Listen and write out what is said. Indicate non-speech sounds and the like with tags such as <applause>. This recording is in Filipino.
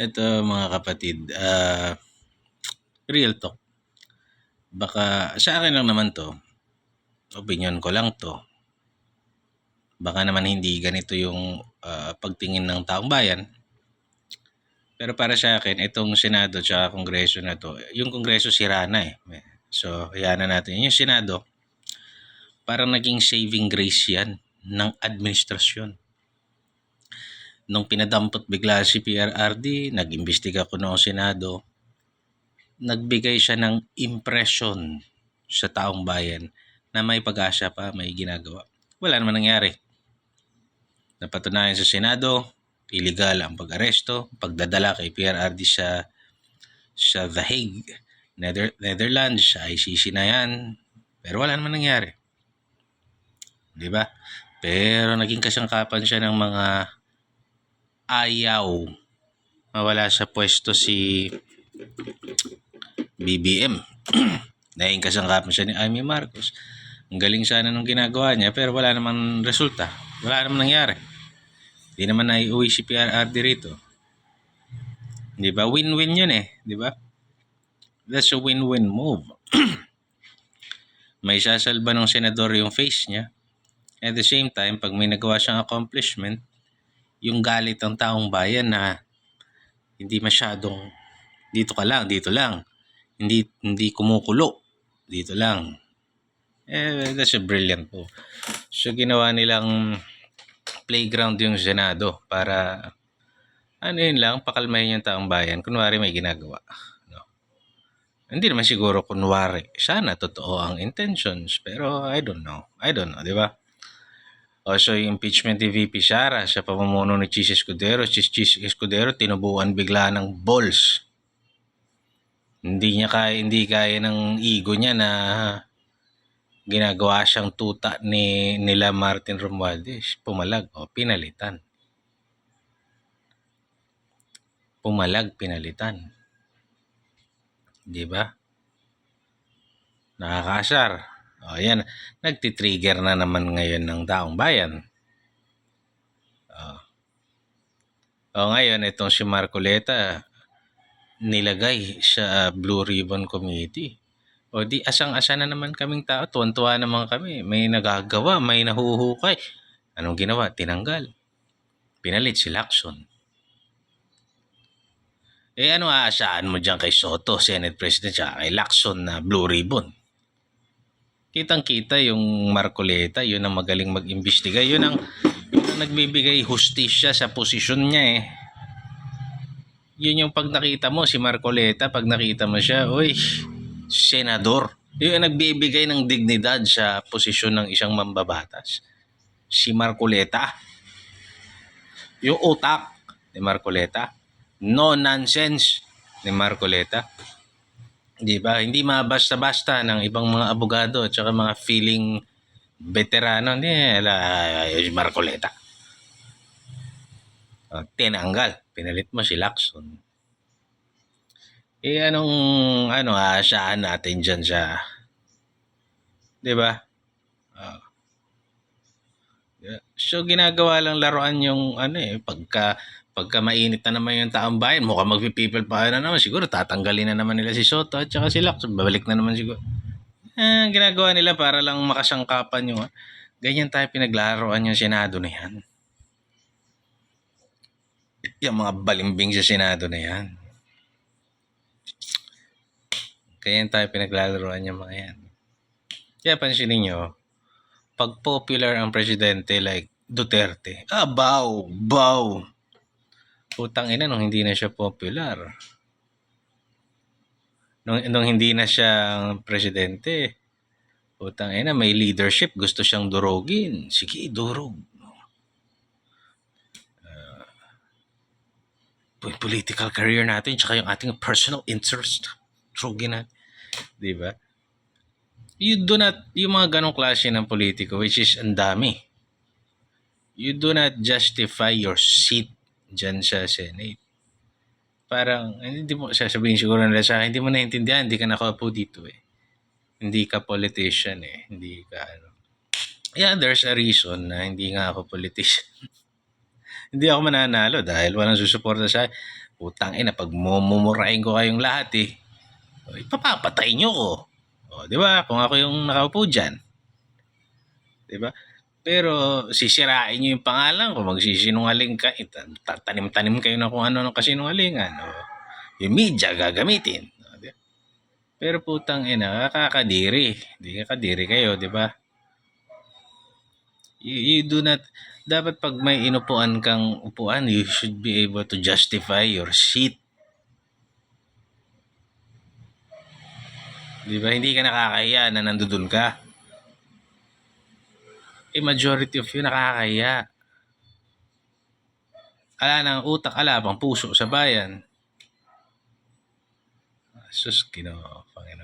Ito mga kapatid, ah, real talk. Baka sa akin lang naman to, opinion ko lang to. Baka naman hindi ganito yung ah, pagtingin ng taong bayan. Pero para sa akin, itong Senado at Kongreso na to, yung Kongreso sira na eh. So, hayaan na natin. Yung Senado, parang naging saving grace yan ng administrasyon nung pinadampot bigla si PRRD, nag-imbestiga ko noong Senado, nagbigay siya ng impression sa taong bayan na may pag-asa pa, may ginagawa. Wala naman nangyari. Napatunayan sa Senado, illegal ang pag-aresto, pagdadala kay PRRD sa sa The Hague, Nether, Netherlands, sa ICC na yan. Pero wala naman nangyari. Di ba? Pero naging kasangkapan siya ng mga ayaw mawala sa pwesto si BBM. <clears throat> Naging kasangkapan siya ni Amy Marcos. Ang galing sana nung ginagawa niya pero wala naman resulta. Wala naman nangyari. Hindi naman naiuwi si PRRD rito. Di ba? Win-win yun eh. Di ba? That's a win-win move. <clears throat> may sasalba ng senador yung face niya. At the same time, pag may nagawa siyang accomplishment, yung galit ng taong bayan na hindi masyadong dito ka lang, dito lang. Hindi hindi kumukulo. Dito lang. Eh, that's a brilliant po. So, ginawa nilang playground yung Senado para ano yun lang, pakalmahin yung taong bayan. Kunwari may ginagawa. No? Hindi naman siguro kunwari. Sana totoo ang intentions. Pero I don't know. I don't know, di ba? Also, yung impeachment ni VP Sara sa pamumuno ni Chis Escudero. Chis Chis Escudero, tinubuan bigla ng balls. Hindi niya kaya, hindi kaya ng ego niya na ginagawa siyang tuta ni nila Martin Romualdez. Pumalag o pinalitan. Pumalag, pinalitan. Di ba? Nakakasar. O yan, nagtitrigger na naman ngayon ng taong bayan. O, o ngayon, itong si Marcoleta, nilagay sa Blue Ribbon Committee. O di, asang-asa na naman kaming tao. Tuwan-tuwa naman kami. May nagagawa, may nahuhukay. Anong ginawa? Tinanggal. Pinalit si Lacson. Eh ano aasahan mo dyan kay Soto, Senate President, siya kay Lacson na Blue Ribbon? Kitang-kita yung Marcoleta, yun ang magaling mag-imbestiga. Yun ang, yun ang nagbibigay hustisya sa posisyon niya eh. Yun yung pag nakita mo si Marcoleta, pag nakita mo siya, uy, senador. Yun ang nagbibigay ng dignidad sa posisyon ng isang mambabatas. Si Marcoleta. Yung utak ni Marcoleta. No nonsense ni Marcoleta. Di ba? Hindi mabasta-basta ng ibang mga abogado at saka mga feeling veterano ni la Marcoleta. O, tinanggal. Pinalit mo si Lacson. Eh anong ano aasahan natin diyan sa 'di ba? Uh, so ginagawa lang laruan yung ano eh pagka pagka mainit na naman yung taong bayan, mukhang magpi-people power na naman, siguro tatanggalin na naman nila si Soto at saka si Lacson, babalik na naman siguro. Eh, ginagawa nila para lang makasangkapan yung, ganyan tayo pinaglaruan yung Senado na yan. Yung mga balimbing sa Senado na yan. Ganyan tayo pinaglalaroan yung mga yan. Kaya pansinin nyo, pag popular ang presidente like Duterte, ah, bow, bow, Putang ina nung hindi na siya popular. Nung, nung hindi na siya presidente, putang ina may leadership, gusto siyang durugin. Sige, durog. Uh, political career natin, tsaka yung ating personal interest. Durugin natin. Di ba? You do not, yung mga ganong klase ng politiko, which is ang dami, you do not justify your seat dyan sa Senate. Parang, hindi mo, sasabihin siguro nila sa hindi mo naintindihan, hindi ka nakaupo dito eh. Hindi ka politician eh. Hindi ka ano. Yeah, there's a reason na hindi nga ako politician. <laughs> hindi ako mananalo dahil walang susuporta sa akin. Utang ina, pag mumurain ko kayong lahat eh, ipapapatay nyo ko. O, di ba? Kung ako yung nakaupo dyan. Di ba? Pero sisirain nyo yung pangalan ko, magsisinungaling ka, ita- tatanim-tanim kayo na kung ano ng kasinungalingan. O, yung media gagamitin. Pero putang ina, kakadiri. Di kakadiri kayo, di ba? You, you do not, dapat pag may inupuan kang upuan, you should be able to justify your seat. Di ba? Hindi ka nakakahiya na nandoon ka. Eh, majority of you nakakahiya. Ala ng utak, ala pang puso sa bayan. Sus, kino, Panginoon.